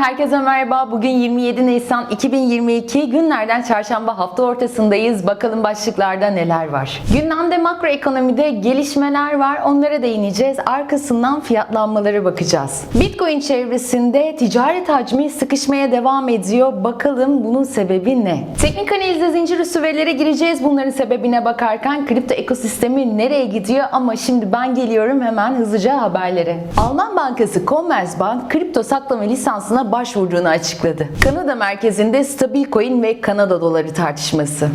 herkese merhaba. Bugün 27 Nisan 2022 günlerden çarşamba hafta ortasındayız. Bakalım başlıklarda neler var. Gündemde makroekonomide gelişmeler var. Onlara değineceğiz. Arkasından fiyatlanmalara bakacağız. Bitcoin çevresinde ticaret hacmi sıkışmaya devam ediyor. Bakalım bunun sebebi ne? Teknik analizde zincir üstü verilere gireceğiz. Bunların sebebine bakarken kripto ekosistemi nereye gidiyor? Ama şimdi ben geliyorum hemen hızlıca haberlere. Alman Bankası Commerzbank kripto saklama lisansına başvurduğunu açıkladı. Kanada merkezinde stabil coin ve Kanada doları tartışması.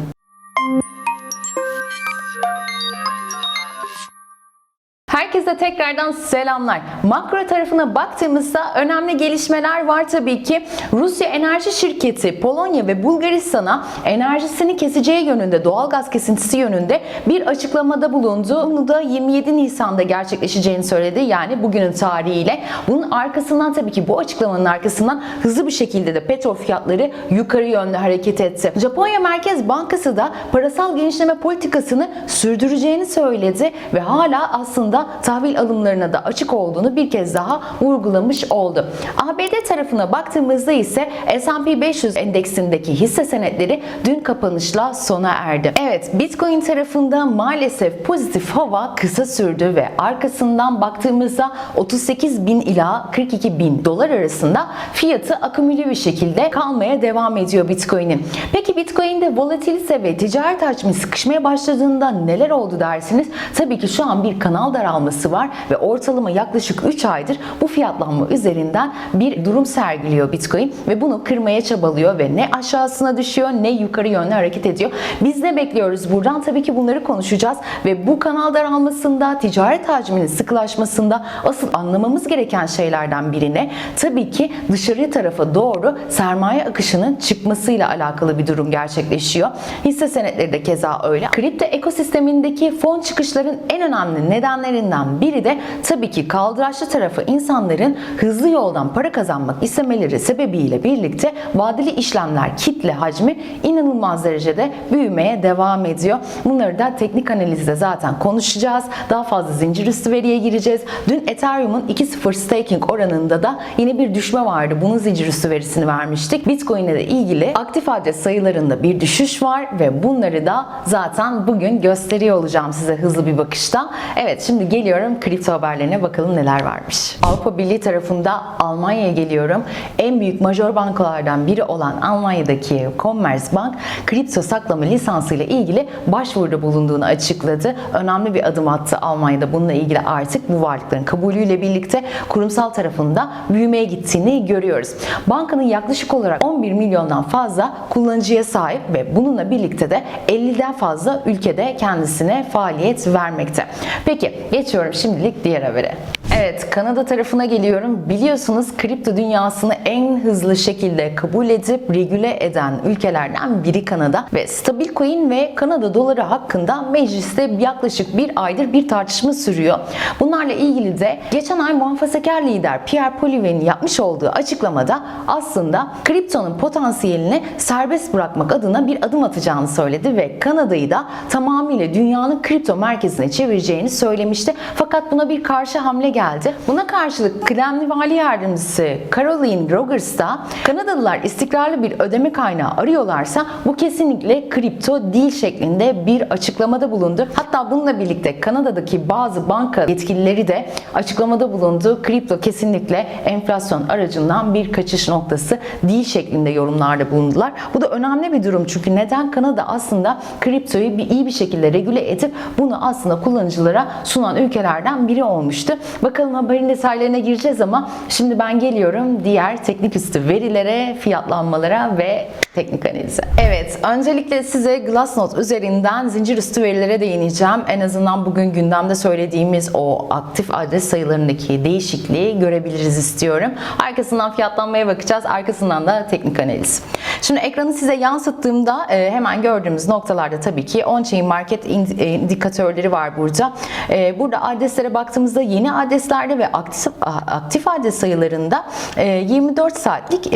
Herkese tekrardan selamlar. Makro tarafına baktığımızda önemli gelişmeler var tabii ki. Rusya Enerji Şirketi Polonya ve Bulgaristan'a enerjisini keseceği yönünde, doğalgaz kesintisi yönünde bir açıklamada bulundu. Bunu da 27 Nisan'da gerçekleşeceğini söyledi. Yani bugünün tarihiyle. Bunun arkasından tabii ki bu açıklamanın arkasından hızlı bir şekilde de petrol fiyatları yukarı yönde hareket etti. Japonya Merkez Bankası da parasal genişleme politikasını sürdüreceğini söyledi ve hala aslında tahvil alımlarına da açık olduğunu bir kez daha vurgulamış oldu. ABD tarafına baktığımızda ise S&P 500 endeksindeki hisse senetleri dün kapanışla sona erdi. Evet Bitcoin tarafında maalesef pozitif hava kısa sürdü ve arkasından baktığımızda 38 bin ila 42 bin dolar arasında fiyatı akümüle bir şekilde kalmaya devam ediyor Bitcoin'in. Peki Bitcoin'de volatilite ve ticaret hacmi sıkışmaya başladığında neler oldu dersiniz? Tabii ki şu an bir kanal daralması var ve ortalama yaklaşık 3 aydır bu fiyatlanma üzerinden bir durum sergiliyor Bitcoin ve bunu kırmaya çabalıyor ve ne aşağısına düşüyor ne yukarı yönlü hareket ediyor. Biz ne bekliyoruz buradan? Tabii ki bunları konuşacağız ve bu kanal daralmasında, ticaret hacminin sıkılaşmasında asıl anlamamız gereken şeylerden birine tabii ki dışarı tarafa doğru sermaye akışının çıkmasıyla alakalı bir durum gerçekleşiyor. Hisse senetleri de keza öyle. Kripto ekosistemindeki fon çıkışların en önemli nedenlerinden biri de tabii ki kaldıraçlı tarafı insanların hızlı yoldan para kazanmak istemeleri sebebiyle birlikte vadeli işlemler kitle hacmi inanılmaz derecede büyümeye devam ediyor. Bunları da teknik analizde zaten konuşacağız. Daha fazla zincir üstü veriye gireceğiz. Dün Ethereum'un 2.0 staking oranında da yine bir düşme vardı. Bunun zincir üstü verisini vermiştik. Bitcoin'le de ilgili aktif adres sayılarında bir düşüş var ve bunları da zaten bugün gösteriyor olacağım size hızlı bir bakışta. Evet şimdi geliyorum kripto haberlerine bakalım neler varmış. Avrupa Birliği tarafında Almanya'ya geliyorum. En büyük major bankalardan biri olan Almanya'daki Commerzbank kripto saklama lisansıyla ilgili başvuruda bulunduğunu açıkladı. Önemli bir adım attı Almanya'da bununla ilgili artık bu varlıkların kabulüyle birlikte kurumsal tarafında büyümeye gittiğini görüyoruz. Bankanın yaklaşık olarak 11 milyondan fazla kullanıcıya sahip ve bununla birlikte de 50'den fazla ülkede kendisine faaliyet vermekte. Peki geçiyorum şimdilik diğer habere. Evet Kanada tarafına geliyorum. Biliyorsunuz kripto dünyasını en hızlı şekilde kabul edip regüle eden ülkelerden biri Kanada ve stabil coin ve Kanada doları hakkında mecliste yaklaşık bir aydır bir tartışma sürüyor. Bunlarla ilgili de geçen ay muhafazakar lider Pierre Poilievre'nin yapmış olduğu açıklamada aslında kriptonun potansiyelini serbest bırakmak adına bir adım atacağını söyledi ve Kanada'yı da tamamıyla dünyanın kripto merkezine çevireceğini söylemişti. Fakat buna bir karşı hamle geldi. Buna karşılık kıdemli vali yardımcısı Caroline Rogers da Kanadalılar istikrarlı bir ödeme kaynağı arıyorlarsa bu kesinlikle kripto değil şeklinde bir açıklamada bulundu. Hatta bununla birlikte Kanada'daki bazı banka yetkilileri de açıklamada bulundu. Kripto kesinlikle enflasyon aracından bir kaçış noktası değil şeklinde yorumlarda bulundular. Bu da önemli bir durum çünkü neden Kanada aslında kriptoyu bir iyi bir şekilde regüle edip bunu aslında kullanıcılara sunan ülkelerden biri olmuştu. Bakalım haberin detaylarına gireceğiz ama şimdi ben geliyorum diğer teknik üstü verilere, fiyatlanmalara ve teknik analize. Evet, öncelikle size Glassnode üzerinden zincir üstü verilere değineceğim. En azından bugün gündemde söylediğimiz o aktif adres sayılarındaki değişikliği görebiliriz istiyorum. Arkasından fiyatlanmaya bakacağız. Arkasından da teknik analiz. Şimdi ekranı size yansıttığımda e, hemen gördüğümüz noktalarda tabii ki on-chain market e, indikatörleri var burada. E, burada adreslere baktığımızda yeni adreslerde ve aktif, aktif adres sayılarında e, 24 saatlik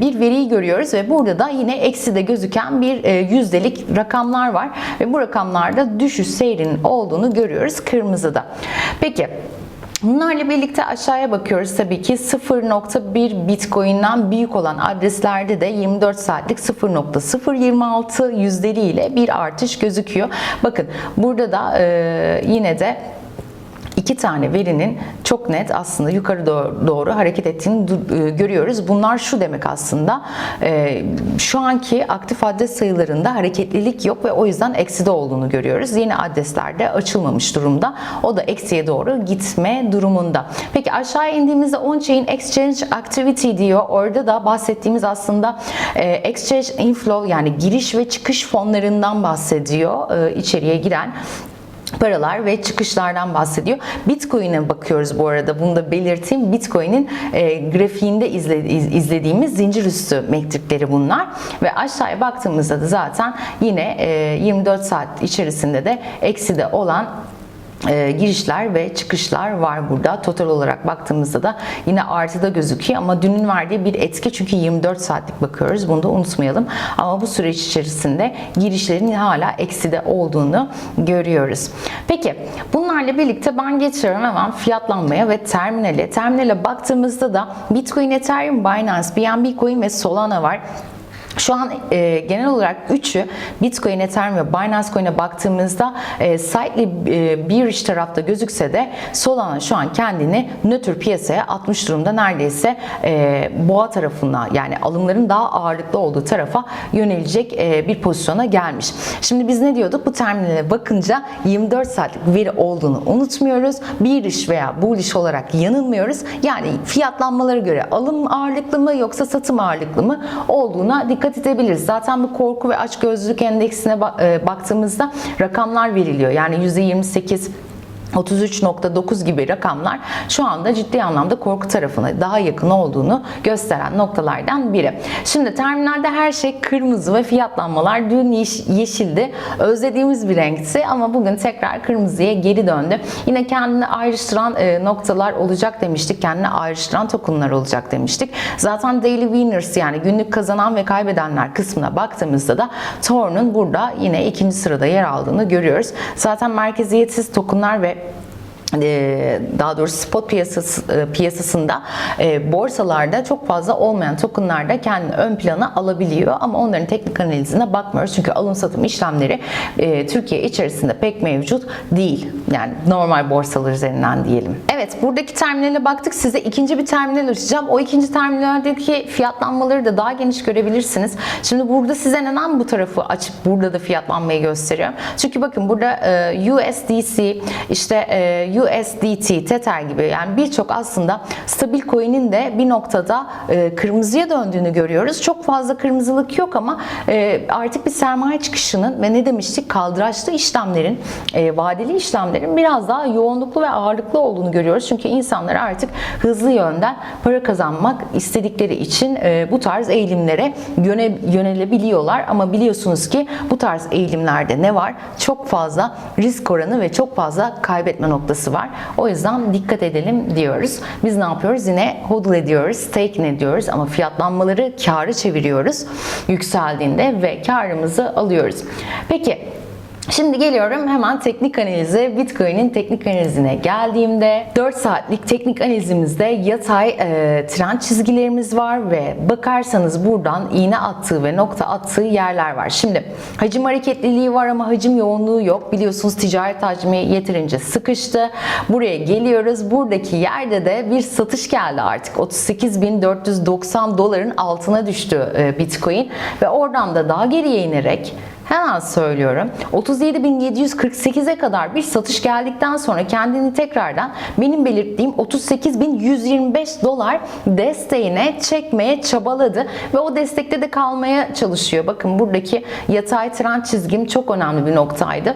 bir veriyi görüyoruz ve burada da yine eksi de gözüken bir e, yüzdelik rakamlar var ve bu rakamlarda düşüş seyrinin olduğunu görüyoruz kırmızıda. Peki Bunlarla birlikte aşağıya bakıyoruz tabii ki 0.1 Bitcoin'den büyük olan adreslerde de 24 saatlik 0.026 yüzdeliğiyle bir artış gözüküyor. Bakın burada da e, yine de iki tane verinin çok net aslında yukarı doğru, doğru hareket ettiğini e, görüyoruz. Bunlar şu demek aslında e, şu anki aktif adres sayılarında hareketlilik yok ve o yüzden ekside olduğunu görüyoruz. Yeni adreslerde açılmamış durumda. O da eksiye doğru gitme durumunda. Peki aşağı indiğimizde on-chain exchange activity diyor. Orada da bahsettiğimiz aslında e, exchange inflow yani giriş ve çıkış fonlarından bahsediyor. İçeriye giren paralar ve çıkışlardan bahsediyor. Bitcoin'e bakıyoruz bu arada. Bunu da belirteyim. Bitcoin'in e, grafiğinde izle, iz- izlediğimiz zincir üstü metrikleri bunlar. Ve aşağıya baktığımızda da zaten yine e, 24 saat içerisinde de ekside olan e, girişler ve çıkışlar var burada. Total olarak baktığımızda da yine artıda gözüküyor ama dünün verdiği bir etki çünkü 24 saatlik bakıyoruz. Bunu da unutmayalım. Ama bu süreç içerisinde girişlerin hala ekside olduğunu görüyoruz. Peki bunlarla birlikte ben geçiyorum hemen fiyatlanmaya ve terminale. Terminale baktığımızda da Bitcoin, Ethereum, Binance, BNB Coin ve Solana var. Şu an e, genel olarak üçü Bitcoin, Ethereum ve Binance Coin'e baktığımızda e, slightly e, bearish tarafta gözükse de Solana şu an kendini nötr piyasaya atmış durumda. Neredeyse e, boğa tarafına yani alımların daha ağırlıklı olduğu tarafa yönelecek e, bir pozisyona gelmiş. Şimdi biz ne diyorduk? Bu terminale bakınca 24 saatlik veri olduğunu unutmuyoruz. Bearish veya bullish olarak yanılmıyoruz. Yani fiyatlanmalara göre alım ağırlıklı mı yoksa satım ağırlıklı mı olduğuna dikkat edebiliriz. Zaten bu korku ve açgözlülük endeksine e, baktığımızda rakamlar veriliyor. Yani %28 33.9 gibi rakamlar şu anda ciddi anlamda korku tarafına daha yakın olduğunu gösteren noktalardan biri. Şimdi terminalde her şey kırmızı ve fiyatlanmalar dün yeş- yeşildi. Özlediğimiz bir renkti ama bugün tekrar kırmızıya geri döndü. Yine kendini ayrıştıran e, noktalar olacak demiştik. Kendini ayrıştıran tokenlar olacak demiştik. Zaten daily winners yani günlük kazanan ve kaybedenler kısmına baktığımızda da Tor'un burada yine ikinci sırada yer aldığını görüyoruz. Zaten merkeziyetsiz tokenlar ve daha doğrusu spot piyasası, e, piyasasında e, borsalarda çok fazla olmayan tokenlar da kendini ön plana alabiliyor. Ama onların teknik analizine bakmıyoruz. Çünkü alım satım işlemleri e, Türkiye içerisinde pek mevcut değil. Yani normal borsalar üzerinden diyelim. Evet buradaki terminale baktık. Size ikinci bir terminal açacağım. O ikinci terminaldeki fiyatlanmaları da daha geniş görebilirsiniz. Şimdi burada size neden bu tarafı açıp burada da fiyatlanmayı gösteriyorum? Çünkü bakın burada USDC işte e, USDT, Tether gibi yani birçok aslında stabil coin'in de bir noktada e, kırmızıya döndüğünü görüyoruz. Çok fazla kırmızılık yok ama e, artık bir sermaye çıkışının ve ne demiştik kaldıraçlı işlemlerin, e, vadeli işlemlerin biraz daha yoğunluklu ve ağırlıklı olduğunu görüyoruz. Çünkü insanlar artık hızlı yönden para kazanmak istedikleri için e, bu tarz eğilimlere yöne, yönelebiliyorlar. Ama biliyorsunuz ki bu tarz eğilimlerde ne var? Çok fazla risk oranı ve çok fazla kaybetme noktası var. O yüzden dikkat edelim diyoruz. Biz ne yapıyoruz? Yine hodl ediyoruz, staking ediyoruz ama fiyatlanmaları karı çeviriyoruz yükseldiğinde ve karımızı alıyoruz. Peki Şimdi geliyorum hemen teknik analize. Bitcoin'in teknik analizine geldiğimde 4 saatlik teknik analizimizde yatay e, trend çizgilerimiz var ve bakarsanız buradan iğne attığı ve nokta attığı yerler var. Şimdi hacim hareketliliği var ama hacim yoğunluğu yok. Biliyorsunuz ticaret hacmi yeterince sıkıştı. Buraya geliyoruz. Buradaki yerde de bir satış geldi artık. 38.490 doların altına düştü e, Bitcoin ve oradan da daha geriye inerek Hemen söylüyorum. 37.748'e kadar bir satış geldikten sonra kendini tekrardan benim belirttiğim 38.125 dolar desteğine çekmeye çabaladı ve o destekte de kalmaya çalışıyor. Bakın buradaki yatay trend çizgim çok önemli bir noktaydı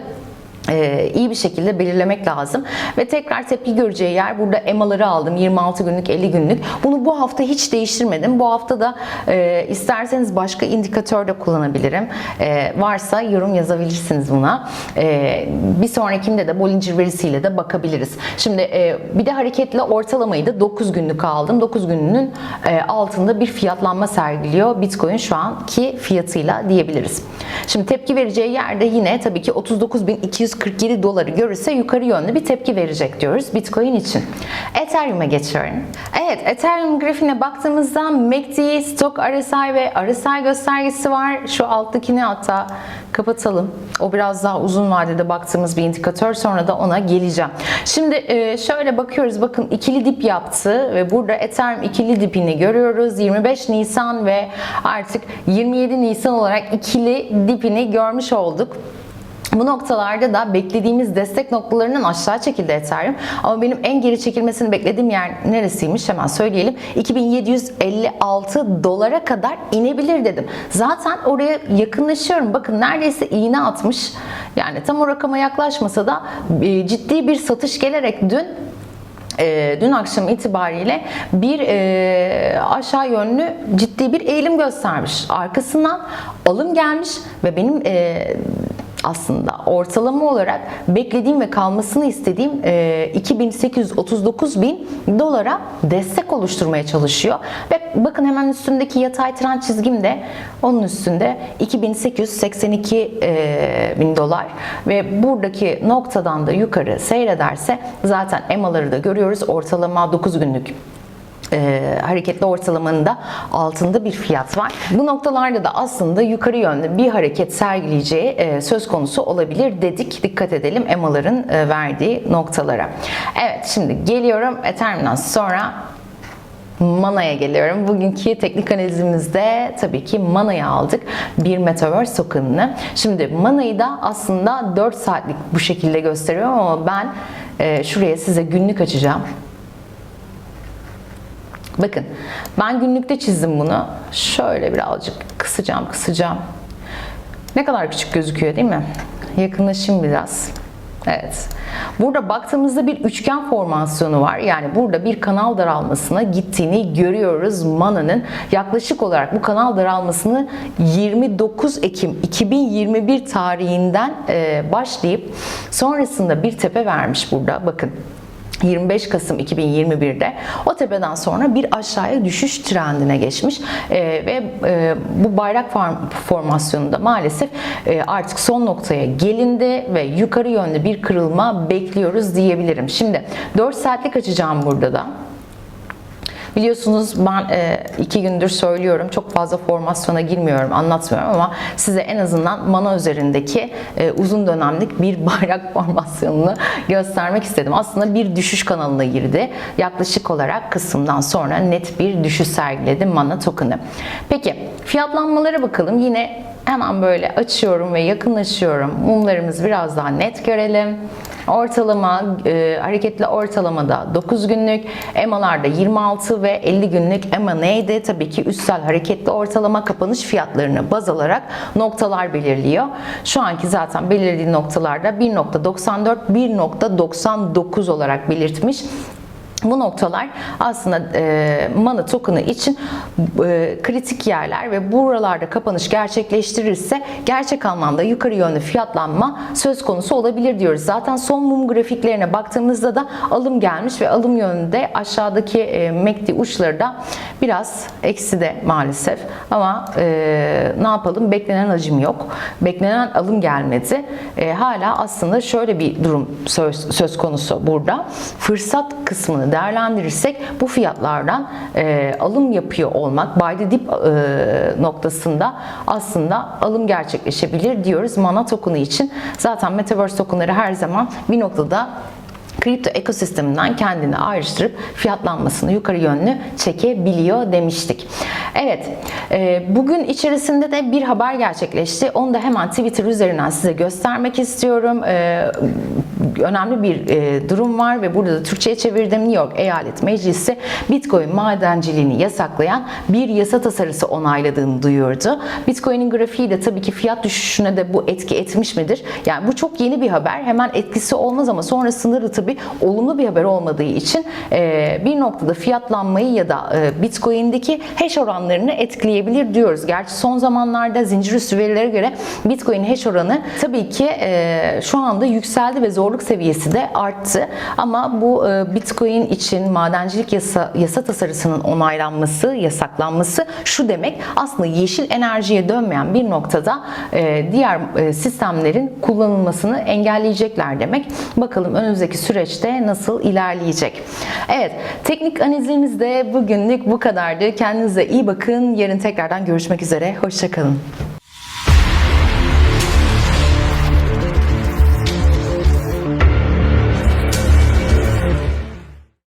iyi bir şekilde belirlemek lazım. Ve tekrar tepki göreceği yer burada EMA'ları aldım. 26 günlük, 50 günlük. Bunu bu hafta hiç değiştirmedim. Bu hafta da e, isterseniz başka indikatör de kullanabilirim. E, varsa yorum yazabilirsiniz buna. E, bir sonrakinde de Bollinger verisiyle de bakabiliriz. Şimdi e, bir de hareketli ortalamayı da 9 günlük aldım. 9 gününün e, altında bir fiyatlanma sergiliyor Bitcoin şu anki fiyatıyla diyebiliriz. Şimdi tepki vereceği yerde yine tabii ki 39.240 147 doları görürse yukarı yönlü bir tepki verecek diyoruz Bitcoin için. Ethereum'a geçiyorum. Evet, Ethereum grafiğine baktığımızda MACD, Stock RSI ve RSI göstergesi var. Şu alttakini hatta kapatalım. O biraz daha uzun vadede baktığımız bir indikatör. Sonra da ona geleceğim. Şimdi e, şöyle bakıyoruz. Bakın ikili dip yaptı ve burada Ethereum ikili dipini görüyoruz. 25 Nisan ve artık 27 Nisan olarak ikili dipini görmüş olduk. Bu noktalarda da beklediğimiz destek noktalarının aşağı çekildi Ethereum. Ama benim en geri çekilmesini beklediğim yer neresiymiş hemen söyleyelim. 2756 dolara kadar inebilir dedim. Zaten oraya yakınlaşıyorum. Bakın neredeyse iğne atmış. Yani tam o rakama yaklaşmasa da e, ciddi bir satış gelerek dün e, dün akşam itibariyle bir e, aşağı yönlü ciddi bir eğilim göstermiş. Arkasından alım gelmiş ve benim e, aslında ortalama olarak beklediğim ve kalmasını istediğim e, 2839 bin dolara destek oluşturmaya çalışıyor. Ve bakın hemen üstündeki yatay trend çizgim de onun üstünde 2882 e, bin dolar ve buradaki noktadan da yukarı seyrederse zaten EMA'ları da görüyoruz. Ortalama 9 günlük e, hareketli ortalamanın da altında bir fiyat var. Bu noktalarda da aslında yukarı yönlü bir hareket sergileyeceği e, söz konusu olabilir dedik. Dikkat edelim EMA'ların e, verdiği noktalara. Evet şimdi geliyorum Ethereum'dan sonra Mana'ya geliyorum. Bugünkü teknik analizimizde tabii ki Mana'yı aldık. Bir Metaverse token'ını. Şimdi Mana'yı da aslında 4 saatlik bu şekilde gösteriyorum ama ben e, şuraya size günlük açacağım. Bakın ben günlükte çizdim bunu. Şöyle birazcık kısacağım kısacağım. Ne kadar küçük gözüküyor değil mi? Yakınlaşayım biraz. Evet. Burada baktığımızda bir üçgen formasyonu var. Yani burada bir kanal daralmasına gittiğini görüyoruz. Mana'nın yaklaşık olarak bu kanal daralmasını 29 Ekim 2021 tarihinden başlayıp sonrasında bir tepe vermiş burada. Bakın 25 Kasım 2021'de o tepeden sonra bir aşağıya düşüş trendine geçmiş ee, ve e, bu bayrak form, formasyonunda maalesef e, artık son noktaya gelindi ve yukarı yönlü bir kırılma bekliyoruz diyebilirim. Şimdi 4 saatlik açacağım burada da. Biliyorsunuz ben e, iki gündür söylüyorum çok fazla formasyona girmiyorum anlatmıyorum ama size en azından mana üzerindeki e, uzun dönemlik bir bayrak formasyonunu göstermek istedim. Aslında bir düşüş kanalına girdi. Yaklaşık olarak kısımdan sonra net bir düşüş sergiledi mana token'ı. Peki fiyatlanmalara bakalım. Yine hemen böyle açıyorum ve yakınlaşıyorum. Mumlarımızı biraz daha net görelim. Ortalama, e, hareketli ortalamada 9 günlük, EMA'larda 26 ve 50 günlük EMA neydi? Tabii ki üstsel hareketli ortalama kapanış fiyatlarını baz alarak noktalar belirliyor. Şu anki zaten belirlediği noktalarda 1.94, 1.99 olarak belirtmiş. Bu noktalar aslında e, mana token'ı için e, kritik yerler ve buralarda kapanış gerçekleştirirse gerçek anlamda yukarı yönlü fiyatlanma söz konusu olabilir diyoruz. Zaten son mum grafiklerine baktığımızda da alım gelmiş ve alım yönünde aşağıdaki e, MACD uçları da biraz eksi de maalesef. Ama e, ne yapalım? Beklenen hacim yok. Beklenen alım gelmedi. E, hala aslında şöyle bir durum söz, söz konusu burada. Fırsat kısmını değerlendirirsek bu fiyatlardan e, alım yapıyor olmak buy the dip e, noktasında aslında alım gerçekleşebilir diyoruz mana token'ı için. Zaten Metaverse token'ları her zaman bir noktada kripto ekosisteminden kendini ayrıştırıp fiyatlanmasını yukarı yönlü çekebiliyor demiştik. Evet, e, bugün içerisinde de bir haber gerçekleşti. Onu da hemen Twitter üzerinden size göstermek istiyorum. E, önemli bir e, durum var ve burada da Türkçe'ye çevirdim. New York Eyalet Meclisi Bitcoin madenciliğini yasaklayan bir yasa tasarısı onayladığını duyurdu. Bitcoin'in grafiği de tabii ki fiyat düşüşüne de bu etki etmiş midir? Yani bu çok yeni bir haber. Hemen etkisi olmaz ama sonrasında da tabii olumlu bir haber olmadığı için e, bir noktada fiyatlanmayı ya da e, Bitcoin'deki hash oranlarını etkileyebilir diyoruz. Gerçi son zamanlarda zincir üstü verilere göre Bitcoin hash oranı tabii ki e, şu anda yükseldi ve zorluk seviyesi de arttı. Ama bu Bitcoin için madencilik yasa, yasa tasarısının onaylanması, yasaklanması şu demek aslında yeşil enerjiye dönmeyen bir noktada diğer sistemlerin kullanılmasını engelleyecekler demek. Bakalım önümüzdeki süreçte nasıl ilerleyecek. Evet, teknik analizimiz de bugünlük bu kadardı. Kendinize iyi bakın. Yarın tekrardan görüşmek üzere. Hoşçakalın.